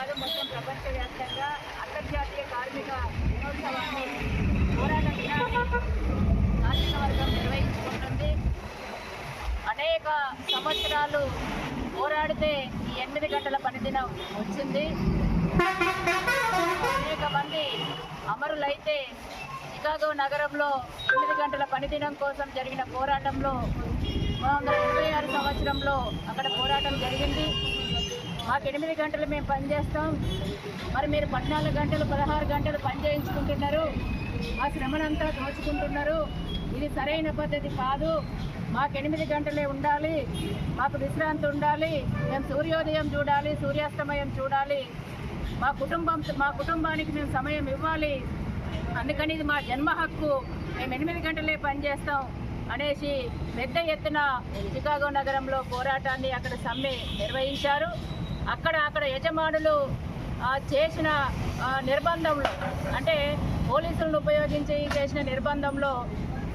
కాదు మొత్తం ప్రపంచవ్యాప్తంగా అంతర్జాతీయ కార్మిక దినోత్సవాన్ని పోరాట కార్మిక వర్గం నిర్వహించుకుంటుంది. అనేక సంవత్సరాలు పోరాడితే ఈ ఎనిమిది గంటల పనిదినం వచ్చింది. అనేక మంది అమరులైతే చికాగో నగరంలో ఎనిమిది గంటల పనిదినం కోసం జరిగిన పోరాటంలో పంతొమ్మిది వందల ఆరు సంవత్సరంలో అక్కడ పోరాటం జరిగింది. మాకు ఎనిమిది గంటలు మేము పనిచేస్తాం మరి మీరు పద్నాలుగు గంటలు పదహారు గంటలు పని చేయించుకుంటున్నారు. ఆ శ్రమనంతా దోచుకుంటున్నారు. ఇది సరైన పద్ధతి కాదు. మాకు ఎనిమిది గంటలే ఉండాలి. మాకు విశ్రాంతి ఉండాలి. మేము సూర్యోదయం చూడాలి సూర్యాస్తమయం చూడాలి. మా కుటుంబం మా కుటుంబానికి మేము సమయం ఇవ్వాలి. అందుకని ఇది మా జన్మ హక్కు. మేము ఎనిమిది గంటలే పనిచేస్తాం అనేసి పెద్ద ఎత్తున చికాగో నగరంలో పోరాటాన్ని అక్కడ సమ్మె నిర్వహించారు. అక్కడ అక్కడ యజమానులు చేసిన నిర్బంధంలో అంటే పోలీసులను ఉపయోగించి చేసిన నిర్బంధంలో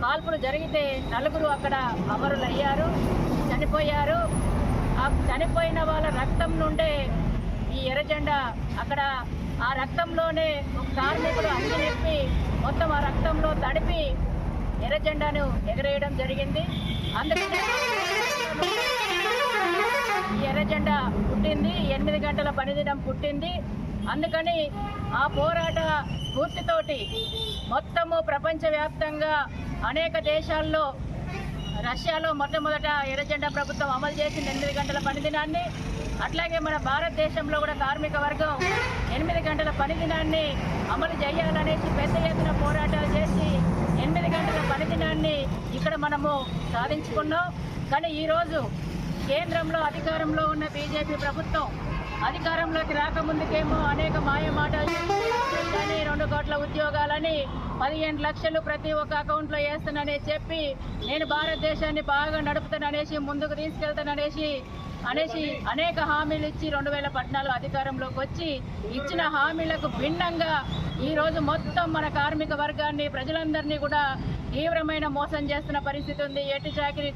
కాల్పులు జరిగితే నలుగురు అక్కడ అమరులయ్యారు చనిపోయారు. ఆ చనిపోయిన వాళ్ళ రక్తం నుండే ఈ ఎర్రజెండా అక్కడ ఆ రక్తంలోనే ఒక కార్మికుడు నింపి మొత్తం ఆ రక్తంలో తడిపి ఎర్రజెండాను ఎగరేయడం జరిగింది. అందుకనే ఈ ఎర్రజెండా పుట్టింది ఎనిమిది గంటల పనిదినం పుట్టింది. అందుకని ఆ పోరాట స్ఫూర్తితోటి మొత్తము ప్రపంచవ్యాప్తంగా అనేక దేశాల్లో రష్యాలో మొట్టమొదట ఎర్రజెండా ప్రభుత్వం అమలు చేసింది ఎనిమిది గంటల పనిదినాన్ని అట్లాగే మన భారతదేశంలో కూడా కార్మిక వర్గం ఎనిమిది గంటల పనిదినాన్ని అమలు చేయాలనేసి పెద్ద ఎత్తున పోరాటాలు చేసి ఎనిమిది గంటల పనిదినాన్ని ఇక్కడ మనము సాధించుకున్నాం. కానీ ఈరోజు కేంద్రంలో అధికారంలో ఉన్న బీజేపీ ప్రభుత్వం అధికారంలోకి రాకముందుకేమో అనేక మాయమాటలు రెండు కోట్ల ఉద్యోగాలని పదిహేను లక్షలు ప్రతి ఒక్క అకౌంట్లో వేస్తానని చెప్పి నేను భారతదేశాన్ని బాగా నడుపుతాననేసి ముందుకు తీసుకెళ్తాననేసి అనేసి అనేక హామీలు ఇచ్చి రెండు వేల పద్నాలుగు అధికారంలోకి వచ్చి ఇచ్చిన హామీలకు భిన్నంగా ఈరోజు మొత్తం మన కార్మిక వర్గాన్ని ప్రజలందరినీ కూడా తీవ్రమైన మోసం చేస్తున్న పరిస్థితి ఉంది. ఎటు చాకిరి